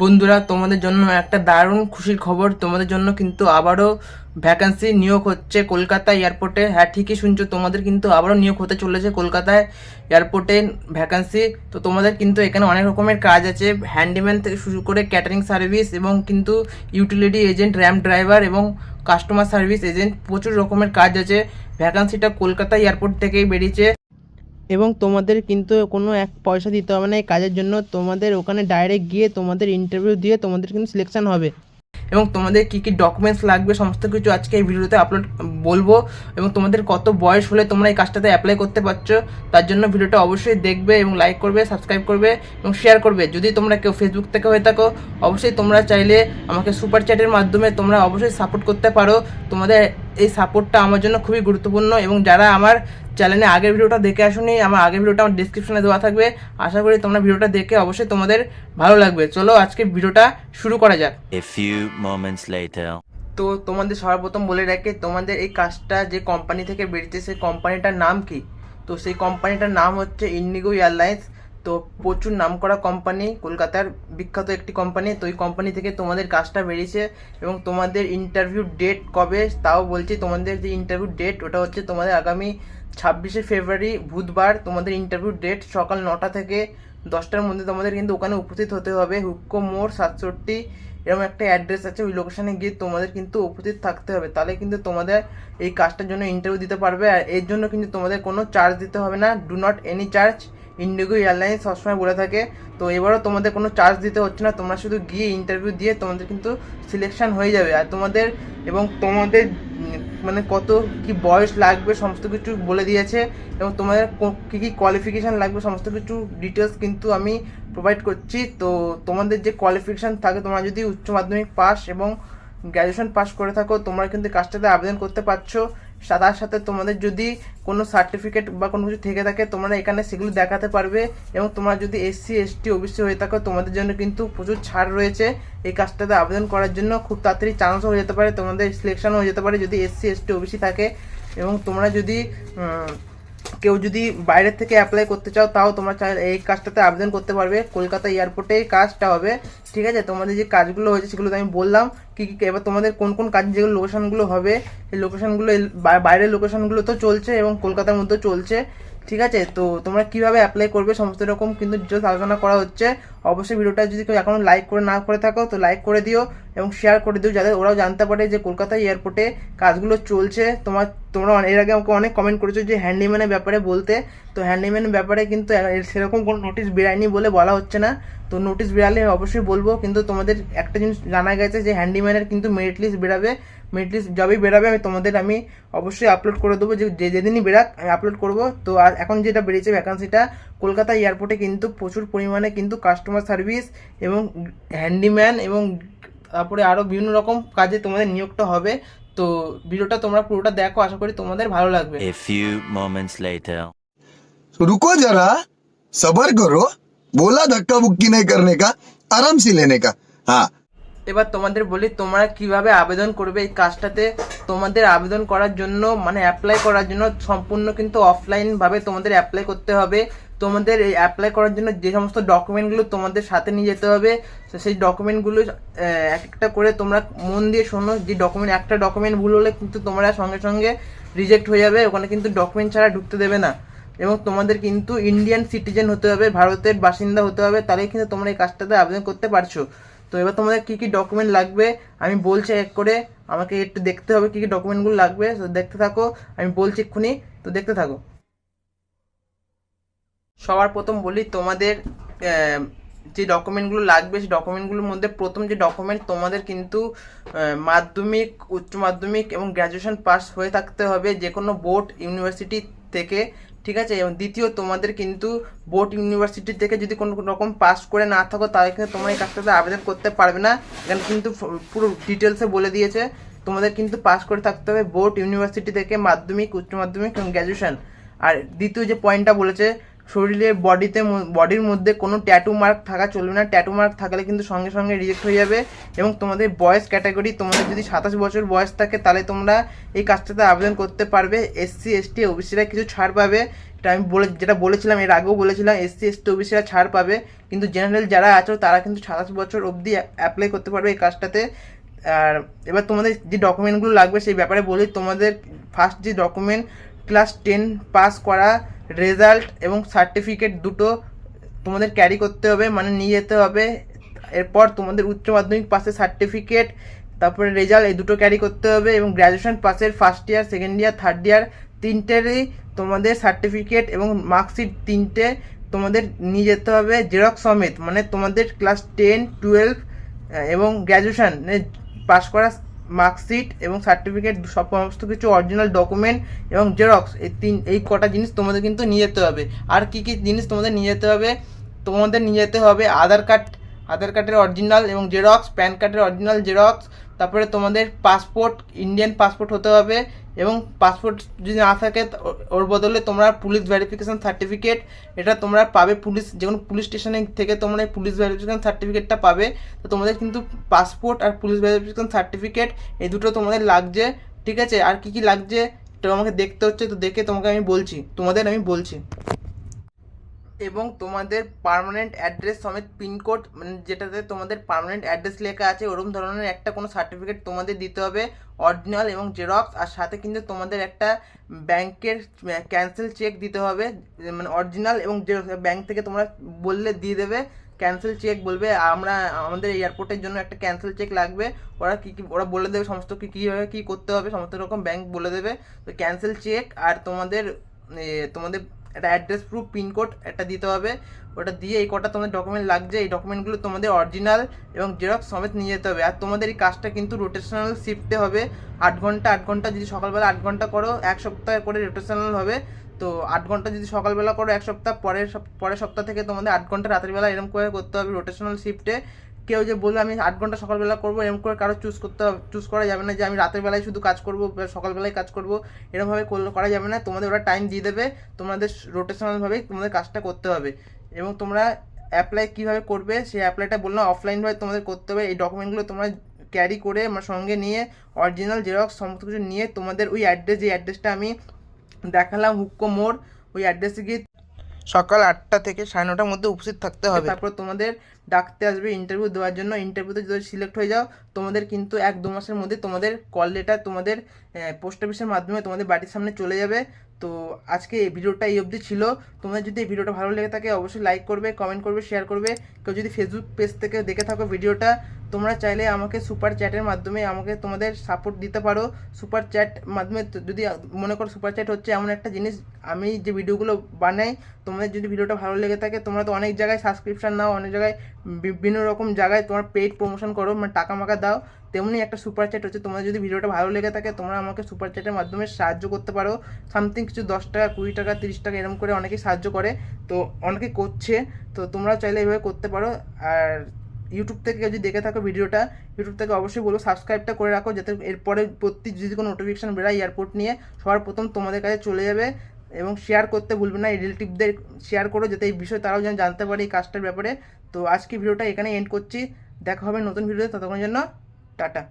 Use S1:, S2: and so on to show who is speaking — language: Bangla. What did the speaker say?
S1: বন্ধুরা, তোমাদের জন্য একটা দারুণ খুশির খবর। তোমাদের জন্য কিন্তু আবারও ভ্যাকান্সি নিয়োগ হচ্ছে কলকাতা এয়ারপোর্টে হ্যাঁ ঠিকই শুনছো, তোমাদের কিন্তু আবারও নিয়োগ হতে চলেছে কলকাতায় এয়ারপোর্টে ভ্যাকান্সি তো তোমাদের কিন্তু এখানে অনেক রকমের কাজ আছে। হ্যান্ডিম্যান থেকে শুরু করে ক্যাটারিং সার্ভিস এবং কিন্তু ইউটিলিটি এজেন্ট র্যাম্প ড্রাইভার এবং কাস্টমার সার্ভিস এজেন্ট প্রচুর রকমের কাজ আছে। ভ্যাকান্সিটা কলকাতা এয়ারপোর্ট থেকেই বেরিয়েছে। এবং তোমাদের কিন্তু কোনো এক পয়সা দিতে হবে না এই কাজের জন্য। তোমাদের ওখানে ডাইরেক্ট গিয়ে তোমাদের ইন্টারভিউ দিয়ে তোমাদের কিন্তু সিলেকশন হবে। এবং তোমাদের কী কী ডকুমেন্টস লাগবে, সমস্ত কিছু আজকে এই ভিডিওতে আপলোড বলব। এবং তোমাদের কত বয়স হলে তোমরা এই কাজটাতে অ্যাপ্লাই করতে পারছ, তার জন্য ভিডিওটা অবশ্যই দেখবে এবং লাইক করবে সাবস্ক্রাইব করবে এবং শেয়ার করবে। যদি তোমরা কেউ ফেসবুক থেকে হয়ে থাকো, অবশ্যই তোমরা চাইলে আমাকে সুপার চ্যাটের মাধ্যমে তোমরা অবশ্যই সাপোর্ট করতে পারো। তোমাদের এই সাপোর্টটা আমার জন্য খুবই গুরুত্বপূর্ণ এবং যারা আমার চ্যানেলে আগের ভিডিওটা দেখে আসুনি আমার আগের ভিডিওটা আমার ডিসক্রিপশনে দেওয়া থাকবে। আশা করি তোমরা ভিডিওটা দেখে অবশ্যই তোমাদের ভালো লাগবে। চলো আজকে ভিডিওটা শুরু করা যাক. তো তোমাদের সর্বপ্রথম বলে রাখি তোমাদের এই কাজটা যে কোম্পানি থেকে বেরিয়েছে সেই কোম্পানিটার নাম কি? তো সেই কোম্পানিটার নাম হচ্ছে ইন্ডিগো এয়ারলাইন্স তো প্রচুর নামকরা কোম্পানি কলকাতার বিখ্যাত একটি কোম্পানি তো এই কোম্পানি থেকে তোমাদের কাজটা বেরিয়েছে এবং তোমাদের ইন্টারভিউ ডেট কবে তাও বলছি, তোমাদের যে ইন্টারভিউ ডেট ওটা হচ্ছে তোমাদের আগামী ছাব্বিশে ফেব্রুয়ারি বুধবার। তোমাদের ইন্টারভিউ ডেট সকাল নটা থেকে দশটার মধ্যে তোমাদের কিন্তু ওখানে উপস্থিত হতে হবে। হুক্কো মোড় সাতষট্টি, এরকম একটা অ্যাড্রেস আছে, ওই লোকেশানে গিয়ে তোমাদের কিন্তু উপস্থিত থাকতে হবে। তাহলে কিন্তু তোমাদের এই কাজটার জন্য ইন্টারভিউ দিতে পারবে আর এর জন্য কিন্তু তোমাদের কোনো চার্জ দিতে হবে না। Do not any charge IndiGo airlines সবসময় বলে থাকে, তো এবারও তোমাদের কোনো চার্জ দিতে হচ্ছে না, তোমরা শুধু গিয়ে ইন্টারভিউ দিয়ে তোমাদের কিন্তু সিলেকশন হয়ে যাবে। আর তোমাদের এবং তোমাদের মানে কত কি বয়স লাগবে সমস্ত কিছু বলে দিয়েছে এবং তোমাদের কো- কী কোয়ালিফিকেশান লাগবে সমস্ত কিছু ডিটেলস কিন্তু আমি প্রোভাইড করছি। তো তোমাদের যে কোয়ালিফিকেশান থাকে, তোমরা যদি উচ্চ মাধ্যমিক পাস এবং গ্র্যাজুয়েশন পাস করে থাকো, তোমরা কিন্তু কাজটাতে আবেদন করতে পারছ। তার সাথে তোমাদের যদি কোনো সার্টিফিকেট বা কোনো কিছু থেকে থাকে, তোমরা এখানে সেগুলো দেখাতে পারবে এবং তোমরা যদি এসসি এসটি ওবিসি হয়ে থাকো, তোমাদের জন্য কিন্তু প্রচুর ছাড় রয়েছে। এই কাজটাতে আবেদন করার জন্য খুব তাড়াতাড়ি চান্সও হয়ে যেতে পারে, তোমাদের সিলেকশনও হয়ে যেতে পারে যদি এসসি এসটি ওবিসি থাকে। এবং তোমরা যদি কেউ যদি বাইরের থেকে অ্যাপ্লাই করতে চাও, তাও তোমরা চাই এই কাজটাতে আবেদন করতে পারবে। কলকাতা এয়ারপোর্টে এই কাজটা হবে। ঠিক আছে? তোমাদের যে কাজগুলো হয়েছে, সেগুলো আমি বললাম। কী কী, এবার তোমাদের কোন কোন কাজ যেগুলো লোকেশানগুলো হবে, এই লোকেশানগুলো বাইরের লোকেশানগুলো তো চলছে এবং কলকাতার মধ্যেও চলছে। ঠিক আছে? তো তোমরা কীভাবে অ্যাপ্লাই করবে? সমস্ত রকম কিন্তু ডিটেলস আলোচনা করা হচ্ছে। অবশ্যই ভিডিওটা যদি কেউ এখনও লাইক করে না করে থাকো, তো লাইক করে দিও এবং শেয়ার করে দিও যাতে ওরাও জানতে পারে যে কলকাতা এয়ারপোর্টে কাজগুলো চলছে। তোমার, তোমরা এর আগে আমাকে অনেক কমেন্ট করেছ যে হ্যান্ডিম্যানের ব্যাপারে বলতে। তো হ্যান্ডিম্যানের ব্যাপারে কিন্তু সেরকম কোনো নোটিশ বেরায়নি বলে বলা হচ্ছে না। তো নোটিশ বেরালে অবশ্যই বলব কিন্তু তোমাদের একটা জিনিস জানা গেছে যে হ্যান্ডিম্যানের কিন্তু মেরিট লিস্ট বেড়াবে মেরিট লিস্ট যবেই বেড়াবে আমি তোমাদের আমি অবশ্যই আপলোড করে দেবো যে যেদিনই বেড়াক আমি আপলোড করব। তো আর এখন যেটা বেরিয়েছে ভ্যাকান্সিটা কলকাতা এয়ারপোর্টে কিন্তু প্রচুর পরিমাণে কিন্তু কাস্টমার সার্ভিস এবং হ্যান্ডিম্যান এবং তারপরে আরও বিভিন্ন রকম কাজে তোমাদের নিয়োগটা হবে। তো ভিডিওটা তোমরা পুরোটা দেখো আশা করি তোমাদের ভালো লাগবে।
S2: A few moments later.
S3: बोला धक्का बुक्की नहीं करने का आराम से लेने का हाँ
S1: এবার তোমাদের বলি তোমরা কিভাবে আবেদন করবে এই কাজটাতে তোমাদের আবেদন করার জন্য মানে অ্যাপ্লাই করার জন্য সম্পূর্ণ কিন্তু অফলাইন ভাবে তোমাদের অ্যাপ্লাই করতে হবে তোমাদের এই অ্যাপ্লাই করার জন্য যে সমস্ত ডকুমেন্টগুলো তোমাদের সাথে নিয়ে যেতে হবে তো সেই ডকুমেন্টগুলো এক একটা করে তোমরা মন দিয়ে শোনো যে ডকুমেন্ট একটা ডকুমেন্ট ভুল হলে কিন্তু তোমরা সঙ্গে সঙ্গে রিজেক্ট হয়ে যাবে ওখানে কিন্তু ডকুমেন্ট ছাড়া ঢুকতে দেবে না এবং তোমাদের কিন্তু ইন্ডিয়ান সিটিজেন হতে হবে, ভারতের বাসিন্দা হতে হবে তাহলে কিন্তু তোমরা এই কাজটাতে আবেদন করতে পারছ। তো এবার তোমাদের কী কী ডকুমেন্ট লাগবে? আমি বলছি এক করে, আমাকে একটু দেখতে হবে কী কী ডকুমেন্টগুলো লাগবে দেখতে থাকো, আমি বলছি এক্ষুনি, তো দেখতে থাকো। সবার প্রথম বলি, তোমাদের যে ডকুমেন্টগুলো লাগবে, সেই ডকুমেন্টগুলোর মধ্যে প্রথম যে ডকুমেন্ট তোমাদের কিন্তু মাধ্যমিক, উচ্চ মাধ্যমিক এবং গ্র্যাজুয়েশন পাস হয়ে থাকতে হবে যে কোনো বোর্ড ইউনিভার্সিটি থেকে ঠিক আছে? এবং দ্বিতীয়, তোমাদের কিন্তু বোর্ড ইউনিভার্সিটি থেকে যদি কোনো রকম পাস করে না থাকো, তাহলে কিন্তু তোমরা এই কাজটাতে আবেদন করতে পারবে না। এখানে কিন্তু পুরো ডিটেলসে বলে দিয়েছে। তোমাদের কিন্তু পাস করে থাকতে হবে বোর্ড ইউনিভার্সিটি থেকে মাধ্যমিক, উচ্চ মাধ্যমিক এবং গ্র্যাজুয়েশন আর দ্বিতীয় যে পয়েন্টটা বলেছে শরীরে বডিতে বডির মধ্যে কোনো ট্যাটু মার্ক থাকা চলবে না। ট্যাটু মার্ক থাকলে কিন্তু সঙ্গে সঙ্গে রিজেক্ট হয়ে যাবে এবং তোমাদের বয়স ক্যাটাগরি তোমাদের যদি সাতাশ বছর বয়স থাকে, তাহলে তোমরা এই কাজটাতে আবেদন করতে পারবে। এসসি এসটি ওবিসিরা কিছু ছাড় পাবে। এটা আমি বলে, যেটা বলেছিলাম, এর আগেও বলেছিলাম এসসি এসটি ওবিসিরা ছাড় পাবে। কিন্তু জেনারেল যারা আছো, তারা কিন্তু সাতাশ বছর অবধি অ্যাপ্লাই করতে পারবে এই কাজটাতে। আর এবার তোমাদের যে ডকুমেন্টগুলো লাগবে, সেই ব্যাপারে বলি। তোমাদের ফার্স্ট যে ডকুমেন্ট ক্লাস টেন পাস করা রেজাল্ট এবং সার্টিফিকেট দুটো তোমাদের ক্যারি করতে হবে মানে নিয়ে যেতে হবে। এরপর তোমাদের উচ্চ মাধ্যমিক পাসের সার্টিফিকেট, তারপরে রেজাল্ট, এই দুটো ক্যারি করতে হবে এবং গ্র্যাজুয়েশন পাসের first year second year third year তিনটেরই তোমাদের সার্টিফিকেট এবং মার্কশিট তিনটে তোমাদের নিয়ে যেতে হবে জেরক্স সমেত। মানে তোমাদের ক্লাস টেন, টুয়েলভ এবং গ্র্যাজুয়েশন পাস করা মার্কশিট এবং সার্টিফিকেট সমস্ত কিছু অরিজিনাল ডকুমেন্ট এবং জেরক্স এই তিন, এই কটা জিনিস তোমাদের কিন্তু নিয়ে যেতে হবে। আর কি কি জিনিস তোমাদের নিয়ে যেতে হবে? তোমাদের নিয়ে যেতে হবে আধার কার্ড আধার কার্ডের অরিজিনাল এবং জেরক্স প্যান কার্ডের অরিজিনাল জেরক্স তারপরে তোমাদের পাসপোর্ট ইন্ডিয়ান পাসপোর্ট হতে হবে এবং পাসপোর্ট যদি না থাকে ওর বদলে তোমরা পুলিশ ভেরিফিকেশন সার্টিফিকেট এটা তোমরা পাবে পুলিশ যে কোনো পুলিশ স্টেশনে থেকে তোমরা পুলিশ ভেরিফিকেশন সার্টিফিকেটটা পাবে। তো তোমাদের কিন্তু পাসপোর্ট আর পুলিশ ভেরিফিকেশন সার্টিফিকেট এই দুটো তোমাদের লাগছে, ঠিক আছে? আর কি কি লাগছে, তো আমাকে দেখতে হচ্ছে, তো দেখে তোমাকে আমি বলছি, তোমাদের আমি বলছি। এবং তোমাদের পার্মানেন্ট অ্যাড্রেস সমেত পিনকোড মানে যেটাতে তোমাদের পার্মানেন্ট অ্যাড্রেস লেখা আছে ওরকম ধরনের একটা কোনো সার্টিফিকেট তোমাদের দিতে হবে অরিজিনাল এবং জেরক্স আর সাথে কিন্তু তোমাদের একটা ব্যাংকের ক্যান্সেল চেক দিতে হবে মানে অরিজিনাল এবং জেরক্স ব্যাংক থেকে তোমরা বললে দিয়ে দেবে ক্যান্সেল চেক বলবে, আমরা, আমাদের এয়ারপোর্টের জন্য একটা ক্যান্সেল চেক লাগবে, ওরা কী কী, ওরা বলে দেবে সমস্ত কী, কীভাবে কী করতে হবে, সমস্ত রকম ব্যাংক বলে দেবে, তো ক্যান্সেল চেক আর তোমাদের তোমাদের একটা অ্যাড্রেস প্রুফ পিনকোড একটা দিতে হবে। ওটা দিয়ে এই কটা তোমাদের ডকুমেন্ট লাগছে, এই ডকুমেন্টগুলো তোমাদের অরিজিনাল এবং জেরক্স সমেত নিয়ে যেতে হবে। আর তোমাদের এই কাজটা কিন্তু রোটেশনাল শিফটে হবে। আট ঘণ্টা আট ঘণ্টা যদি সকালবেলা আট ঘণ্টা করো, এক সপ্তাহ করে রোটেশনাল হবে। তো আট ঘণ্টা যদি সকালবেলা করো, এক সপ্তাহ পরের পরের সপ্তাহ থেকে তোমাদের আট ঘণ্টা রাত্রিবেলা এরকম করে করতে হবে রোটেশনাল শিফটে কেউ যে বলবে আমি আট ঘণ্টা সকালবেলা করব এরকম করে কারও চুজ করতে চুজ করা যাবে না যে আমি রাতের বেলায় শুধু কাজ করব সকালবেলায় কাজ করব এরকমভাবে করলে করা যাবে না। তোমাদের ওরা টাইম দিয়ে দেবে, তোমাদের রোটেশনালভাবেই তোমাদের কাজটা করতে হবে। এবং তোমরা অ্যাপ্লাই কীভাবে করবে, সেই অ্যাপ্লাইটা বললাম অফলাইনভাবে তোমাদের করতে হবে। এই ডকুমেন্টগুলো তোমরা ক্যারি করে আমার সঙ্গে নিয়ে অরিজিনাল জেরক্স সমস্ত কিছু নিয়ে তোমাদের ওই অ্যাড্রেস যে অ্যাড্রেসটা আমি দেখালাম হুক্কো মোড়, ওই অ্যাড্রেসে গিয়ে সকাল আটটা থেকে সাড়ে নটার মধ্যে উপস্থিত থাকতে হবে। তারপর তোমাদের ডাকতে আসবে ইন্টারভিউ দেওয়ার জন্য। ইন্টারভিউতে যদি সিলেক্ট হয়ে যাও, তোমাদের কিন্তু এক দু মাসের মধ্যে তোমাদের কল লেটার তোমাদের পোস্ট অফিসের মাধ্যমে তোমাদের বাড়ির সামনে চলে যাবে। তো আজকে এই ভিডিওটা এই অবধি ছিল। তোমাদের যদি এই ভিডিওটা ভালো লেগে থাকে, অবশ্যই লাইক করবে কমেন্ট করবে শেয়ার করবে। কেউ যদি ফেসবুক পেজ থেকে দেখে থাকো ভিডিওটা তোমরা চাইলে আমাকে সুপার চ্যাটের মাধ্যমে আমাকে তোমাদের সাপোর্ট দিতে পারো। সুপার চ্যাট মাধ্যমে যদি মনে করো সুপার চ্যাট হচ্ছে এমন একটা জিনিস, আমি যে ভিডিওগুলো বানাই, তোমাদের যদি ভিডিওটা ভালো লেগে থাকে, তোমরা তো অনেক জায়গায় সাবস্ক্রিপশন নাও, অনেক জায়গায় বিভিন্ন রকম জায়গায় তোমার পেইড প্রমোশন করো মানে টাকা মাকা দাও, তেমনি একটা সুপার চ্যাট হচ্ছে। তোমাদের যদি ভিডিওটা ভালো লেগে থাকে, তোমরা আমাকে সুপার চ্যাটের মাধ্যমে সাহায্য করতে পারো। সামথিং কিছু দশ টাকা, কুড়ি টাকা, তিরিশ টাকা এরকম করে অনেকেই সাহায্য করে, তো অনেকে করছে, তো তোমরা চাইলে এভাবে করতে পারো। আর ইউটিউব থেকে যদি দেখে থাকো ভিডিওটা ইউটিউব থেকে অবশ্যই বলব সাবস্ক্রাইবটা করে রাখো, যাতে এরপরে প্রতি যদি কোনো নোটিফিকেশান বেরোয় এয়ারপোর্ট নিয়ে, সবার প্রথম তোমাদের কাছে চলে যাবে এবং শেয়ার করতে ভুলবে না রিলেটিভদের শেয়ার করো, যাতে এই বিষয়ে তারাও যেন জানতে পারে এই কাজটার ব্যাপারে। তো আজকে ভিডিওটা এখানে এন্ড করছি। দেখা হবে নতুন ভিডিওতে ততক্ষণের জন্য টাটা।